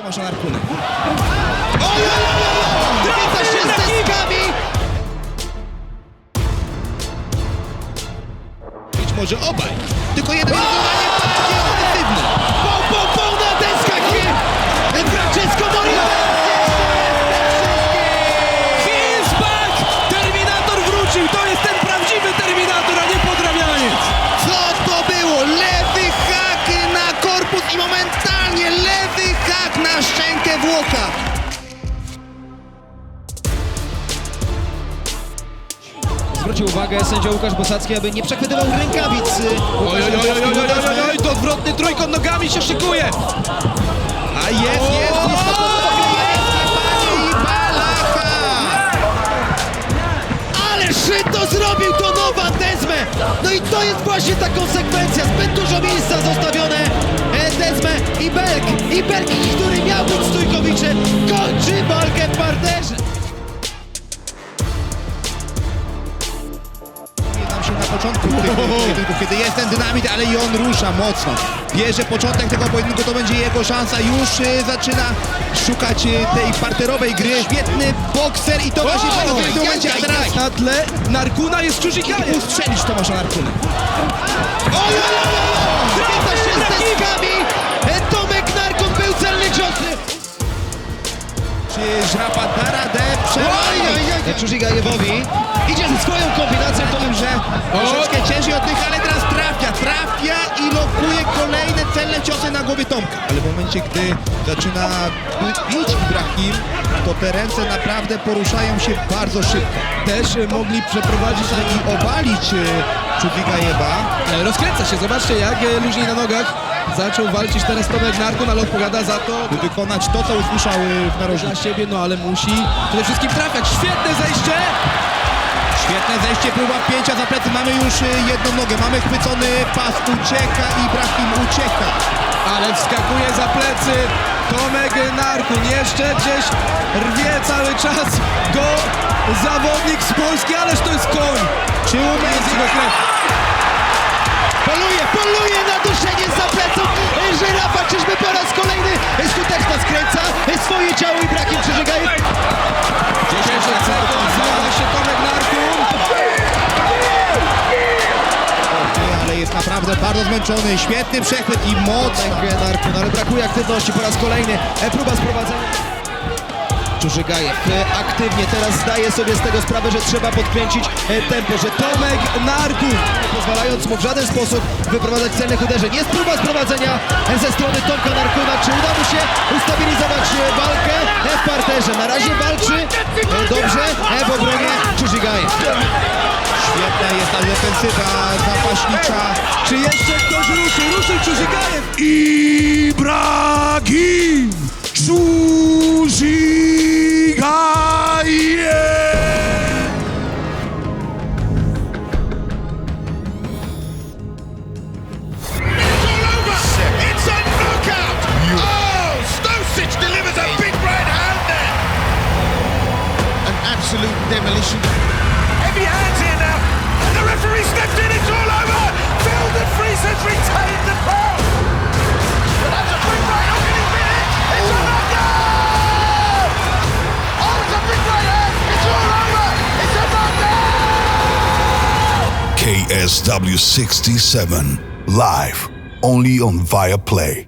Tomasza oj! Wita się z deskami! Być może obaj. Tylko jeden Włocha. Zwrócił uwagę sędzia Łukasz Bosacki, aby nie przechwytywał rękawic. Oj, oj, oj, oj, oj, oj, oj, oj, to odwrotny trójkąt nogami się szykuje! A jest, jest, jest Szyto zrobił to nowa Dezmę! No i to jest właśnie ta konsekwencja. Zbyt dużo miejsca zostawione e, Dezmę i Belk. I Belk, który miał być stójkowiczem, kończy walkę w parterze. nam się na początku tych pojedynków, kiedy jest ten dynamit, ale i on rusza mocno. Bierze początek tego pojedynku, to będzie jego szansa. Już y, zaczyna szukać y, tej parterowej gry. Świetny bokser i to właśnie O, w tym momencie. A teraz Na tle Narkuna jest Czużikajew! ustrzelić Tomasza Narkuny. Żrapa da radę przełamać Czużygajewowi? Idzie ze swoją kombinacją, powiem, że troszeczkę ciężej od tych, ale teraz trafia, trafia i lokuje kolejne celne ciosy na głowie Tomka. Ale w momencie, gdy zaczyna bi- bić Ibrahim, to te ręce naprawdę poruszają się bardzo szybko. Też mogli przeprowadzić I obalić. E, Rozkręca się, zobaczcie jak e, luźniej na nogach zaczął walczyć teraz Tomek Narkun, ale odpowiada za to by wykonać to, co usłyszał y, w narożniku. dla siebie, no ale musi przede wszystkim trafiać. Świetne zejście! Świetne zejście, próba wpięcia za plecy. Mamy już y, jedną nogę, mamy chwycony pas, ucieka Ibrahim, ucieka. Ale wskakuje za plecy Tomek Narkun. Jeszcze gdzieś rwie cały czas go zawodnik z Polski, ależ to jest koń. Czy umie Jest jego krew. Poluje, poluje na duszenie za ciało Ibrahim Krzyżygajew. 10 sekund, zmaga się Tomek Narkun. Ale jest naprawdę bardzo zmęczony. Świetny przechwyt i moc. Narkun, ale brakuje aktywności po raz kolejny. E, próba sprowadzenia. Czużygajew e, aktywnie teraz zdaje sobie z tego sprawę, że trzeba podkręcić e, tempo, że Tomek nie pozwalając mu w żaden sposób wyprowadzać celnych uderzeń. Jest próba sprowadzenia e, ze strony Tomka Narkuna. Czy uda mu się ustabilizować walkę w parterze? Na razie walczy dobrze w obronie Czużygajew. Świetna jest ta defensywa zapaśnicza. Czy jeszcze ktoś ruszy? Ruszył Czużygajew. Ibrahim SW67 live only on Viaplay.